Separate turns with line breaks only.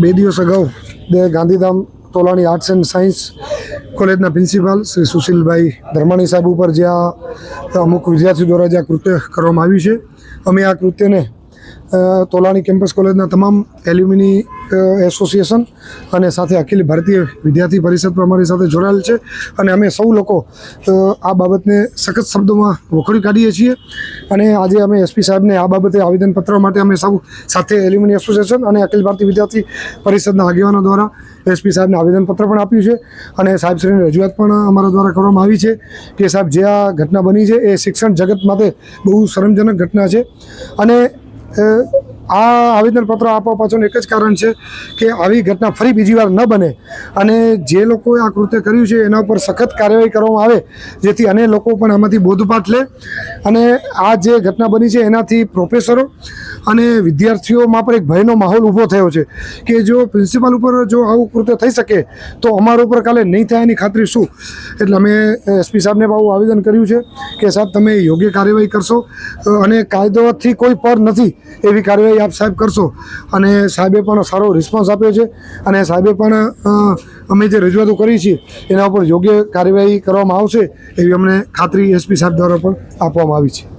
બે દિવસ અગાઉ બે Gandhidham Tolani arts and science કોલેજના પ્રિન્સિપાલ શ્રી સુશીલભાઈ ધર્માણી સાહેબ ઉપર જે આ અમુક વિદ્યાર્થીઓ દ્વારા જે આ કૃત્ય કરવામાં આવ્યું છે, અમે આ કૃત્યને તોલાણી કેમ્પસ કોલેજના તમામ એલ્યુમિની એસોસિએશન અને સાથે અખિલ ભારતીય વિદ્યાર્થી પરિષદ પણ અમારી સાથે જોડાયેલ છે અને અમે સૌ લોકો આ બાબતને સખત શબ્દોમાં વખોડી કાઢીએ છીએ અને આજે અમે એસપી સાહેબને આ બાબતે આવેદનપત્ર માટે અમે સૌ સાથે એલ્યુમિની એસોસિએશન અને અખિલ ભારતીય વિદ્યાર્થી પરિષદના આગેવાનો દ્વારા એસપી સાહેબને આવેદનપત્ર પણ આપ્યું છે અને સાહેબશ્રીની રજૂઆત પણ અમારા દ્વારા કરવામાં આવી છે કે સાહેબ જે આ ઘટના બની છે એ શિક્ષણ જગત માટે બહુ શરમજનક ઘટના છે અને 嗯。આ આવેદનપત્ર આપવા પાછળનું એક જ કારણ છે કે આવી ઘટના ફરી બીજી વાર ન બને. અને જે લોકોએ આ કૃત્ય કર્યું છે, એના ઉપર સખત કાર્યવાહી કરવામાં આવે, જેથી અન્ય લોકો પણ આમાંથી બોધપાઠ લે. અને આ જે ઘટના બની છે, એનાથી પ્રોફેસરો અને વિદ્યાર્થીઓમાં પણ એક ભયનો માહોલ ઊભો થયો છે કે જો પ્રિન્સિપાલ ઉપર જો આવું કૃત્ય થઈ શકે, તો અમારા ઉપર કાલે નહીં થાય એની ખાતરી શું? એટલે અમે એસપી સાહેબને બહુ આવેદન કર્યું છે કે સાહેબ, તમે યોગ્ય કાર્યવાહી કરશો. અને કાયદોથી કોઈ પર નથી એવી કાર્યવાહી આપ સાહેબ કરશો. અને સાહેબે પણ સારો રિસ્પોન્સ આપ્યો છે. અને સાહેબે પણ અમે જે રજૂઆતો કરી છે એના ઉપર યોગ્ય કાર્યવાહી કરવામાં આવશે, એવી અમને ખાતરી એસપી સાહેબ દ્વારા પણ આપવામાં આવી છે.